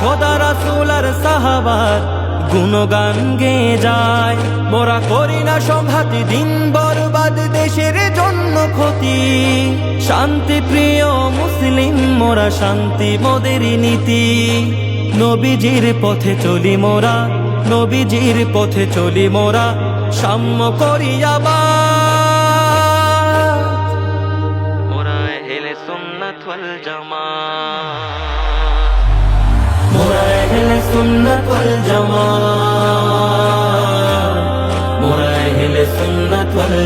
খোদা রাসূল আর সাহাবার গুণগান গে যায়। মোরা করি না সংঘাতি, দিন বরবাদ, দেশের জন্য ক্ষতি। শান্তি প্রিয় মুসলিম, মোরা শান্তি মোদের নীতি। নবীজির পথে চলি মোরা, নবীজির পথে চলি মোরা, সাম্য করিয়াবা মোরা হেলে সুন্নাত জামাত। মোরা হেলে সুন্নাত ওয়াল জামাত মোরা হেলে সুন্নাত ওয়াল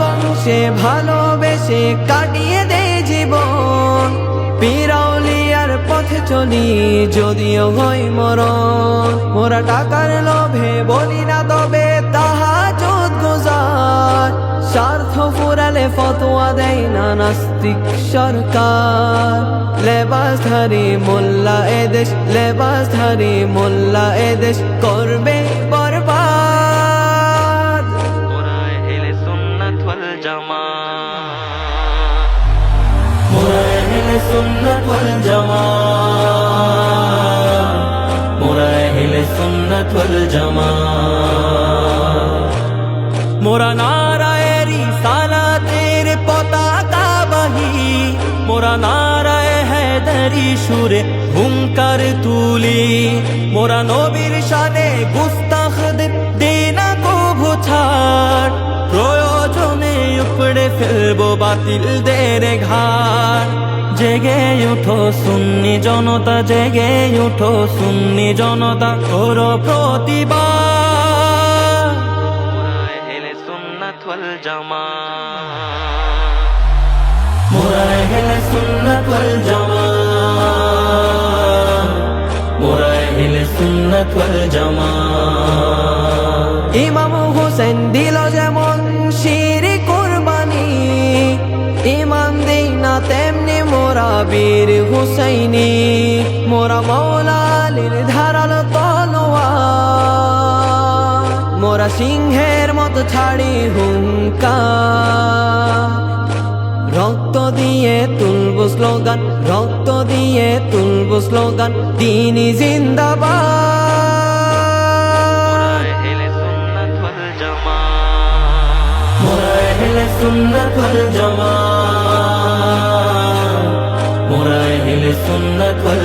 বংশে ভালোবেসে কাটিয়ে দে জীবন। পিরাউলিয়ার পথে চলি, যদিও হই মরণ। মোরা টাকার লোভে বলি না তবে স্বার্থ ফুরালে ফতোয়া দেয় না নাস্তিক সরকার। লেবাসধারী মোল্লা এদেশ লেবাসধারী মোল্লা এদেশ করবে বরবাদ। মোরা হেলে সুন্নাত ওয়াল জামাত মোরা হেলে সুন্নাত ওয়াল জামাত মোরা হেলে সুন্নাত ওয়াল জামাত মোরা নারায়েরি নারায় হেদারি সুরে হুঙ্কার তুলি। মোরা নবীর শানে গুস্তাখদের দেনা কভু ছাড়। প্রয়োজনে উপড়ে বাতিল দের ঘাট জেগে উঠো সুন্নি জনতা, জেগে উঠো সুন্নি জনতা করো প্রতিবাদ হেলে সুন্নাত জামাত। ইমাম হোসেন দিল যেমন শির কোরবানি, ইমাম দেই না তেমনি মোরা বীর হুসাইনি। মোরা মৌলালির ধারালো তলোয়ার, মোরা সিংহের মতো ছাড়ি হুঙ্কা দিয়ে তুলব স্লোগান, রক্ত দিয়ে তুলব স্লোগান, তিনি জিন্দাবাদ। হেলে সুন্নাত জমা মোরা হেলে সুন্নাত ওয়াল